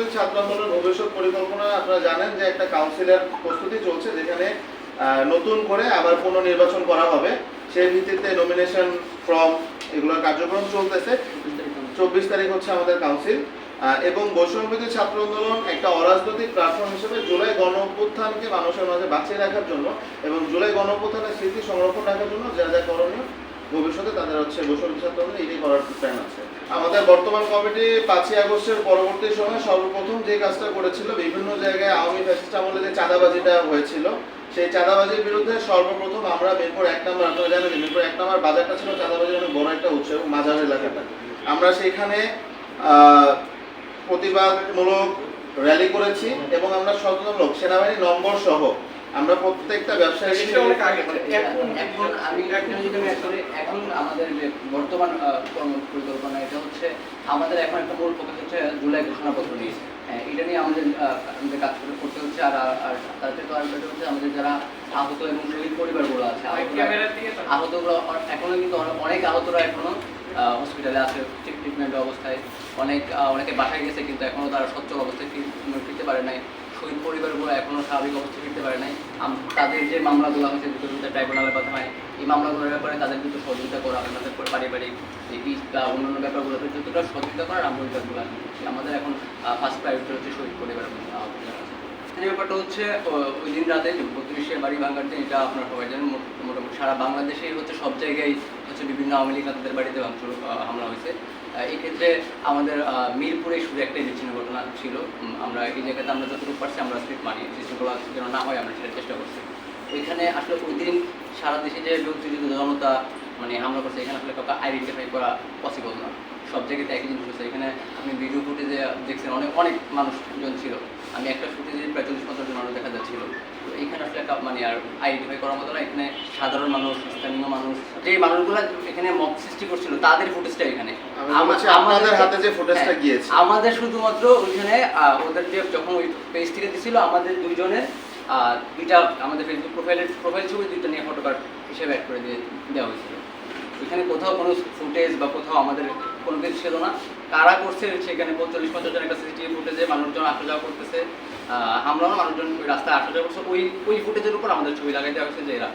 সমিতি ছাত্র আন্দোলন ভবিষ্যৎ পরিকল্পনা, আপনারা জানেন যে একটা কাউন্সিলের প্রস্তুতি চলছে যেখানে নতুন করে আবার পুনর্নির্বাচন করা হবে। সেই ভিত্তিতে নমিনেশন ফর্ম এগুলোর কার্যক্রম চলতেছে। চব্বিশ তারিখ হচ্ছে আমাদের কাউন্সিল এবং বৈষম্যবিধি ছাত্র আন্দোলন একটা অরাজনৈতিক প্ল্যাটফর্ম হিসেবে জুলাই গণ অভ্যুত্থানকে মানুষের মাঝে বাঁচিয়ে রাখার জন্য এবং জুলাই গণ অভ্যুত্থানের স্মৃতি সংরক্ষণ রাখার জন্য যা যা করণীয় ভবিষ্যতে তাদের হচ্ছে বৈষম্য ছাত্র আন্দোলন এটাই করার প্ল্যান আছে। আমাদের বর্তমান কমিটি পাঁচই আগস্টের পরবর্তী সময়ে সর্বপ্রথম যে কাজটা করেছিল, বিভিন্ন জায়গায় আওয়ামী ফ্যাসিস্ট আমলে যে চাঁদাবাজিটা হয়েছিল, সেই চাঁদাবাজির বিরুদ্ধে সর্বপ্রথম আমরা মিরপুর এক নম্বর আপনারা জানেন মিরপুর এক নম্বর বাজারটা ছিল চাঁদাবাজির অনেক বড় একটা উৎস এবং মাজার এলাকাটা। আমরা সেখানে প্রতিবাদমূলক র্যালি করেছি এবং আমরা সচেতন লোক, সেনাবাহিনী নম্বর সহ আমরা প্রত্যেকটা ব্যবসায়ী মানে এখন এখন আমি এখন আমাদের যে বর্তমান পরিকল্পনা এটা হচ্ছে আমাদের এখন একটা মূল ফোকাস হচ্ছে জুলাই ঘোষণাপত্র নিয়ে হ্যাঁ, এটা নিয়ে আমাদের আমাদের কাজ করে করতে হচ্ছে আর আর- আর তার থেকে আরেকটা হচ্ছে আমাদের যারা আহত এবং শহীদ পরিবারগুলো আছে। আহতগুলো এখনও কিন্তু অনেক আহতরা এখনও হসপিটালে আছে ট্রিটমেন্ট অবস্থায় অনেক অনেকে বাসায় গেছে কিন্তু এখনও তারা সচ্ছল অবস্থায় ফির- ফিরতে পারে নাই শহীদ পরিবারগুলো এখনও স্বাভাবিক অবস্থায় ফিরতে পারে নাই। তাদের যে মামলাগুলো হয়েছে দুটো ট্রাইব্যুনালের কথা হয় এই মামলাগুলোর ব্যাপারে তাদের কিন্তু সহযোগিতা করা তাদের পারিবারিক যে বা অন্যান্য ব্যাপারগুলোতে যতটা সহযোগিতা করার আমরা ব্যাপারগুলো আমাদের এখন ফার্স্ট প্রায়োরিটি হচ্ছে শহীদ পরিবার এবং আহত যারা আছে। এই ব্যাপারটা হচ্ছে ওই দিন রাতে যে বত্রিশে বাড়ি ভাঙার দিন, এটা আপনারা সবাই জানেন মোটামুটি সারা বাংলাদেশেই হচ্ছে, সব জায়গায় হচ্ছে বিভিন্ন আওয়ামী লীগ নেতাদের বাড়িতে হামলা হয়েছে। আহ, এই ক্ষেত্রে আমাদের মিরপুরে শুধু একটা বিচ্ছিন্ন ঘটনা ছিল আমরা এই জায়গাতে আমরা যতটুকু পারছি আমরা স্লিপ মারি শৃঙ্খলা যেন না হয় আমরা সেটা চেষ্টা করছি। ওইখানে আসলে ওই দিন সারা দেশে যে ব্যক্তিগত জনতা মানে হামলা করছে এখানে আসলে কাউকে আইডেন্টিফাই করা পসিবল না। সব জায়গাতে একই জিনিস হচ্ছে এখানে আপনি ভিডিও ফুটেজে দেখছেন অনেক অনেক মানুষজন ছিল। আমি একটা ফুটেজে প্রায় চল্লিশ পঞ্চাশ জন মানুষ দেখা যাচ্ছিল। তো এখানে আসলে একটা মানে আর আইডেন্টিফাই করার মতো না এখানে সাধারণ মানুষ স্থানীয় মানুষ যে মানুষগুলো এখানে মব সৃষ্টি করছিল তাদের ফুটেজটা এখানে। আমি আমা- বলছি হাতে যে ফুটেজটা হ্যাঁ, গিয়েছে। আমাদের শুধুমাত্র ওইখানে ওদের যে যখন ওই পেজ থেকে দিছিল আমাদের দুইজনের আহ, দুইটা আমাদের ফেসবুক প্রোফাইলের প্রোফাইল ছবি দুইটা নিয়ে ফটো কার্ড হিসেবে অ্যাড করে দিয়ে দেওয়া হয়েছিল। এখানে কোথাও কোনো ফুটেজ বা কোথাও আমাদের কোনো কিছু ছিল না। কারা করছে সেখানে চল্লিশ পঞ্চাশ জন একটা সিসিটিভি ফুটেজে মানুষজন আসা যাওয়া করতেছে হামলাও মানুষজন রাস্তায় আসা যাওয়া করছে। ওই ওই ফুটেজের উপর আমাদের ছবি লাগাই দেওয়া হয়েছে যে এরা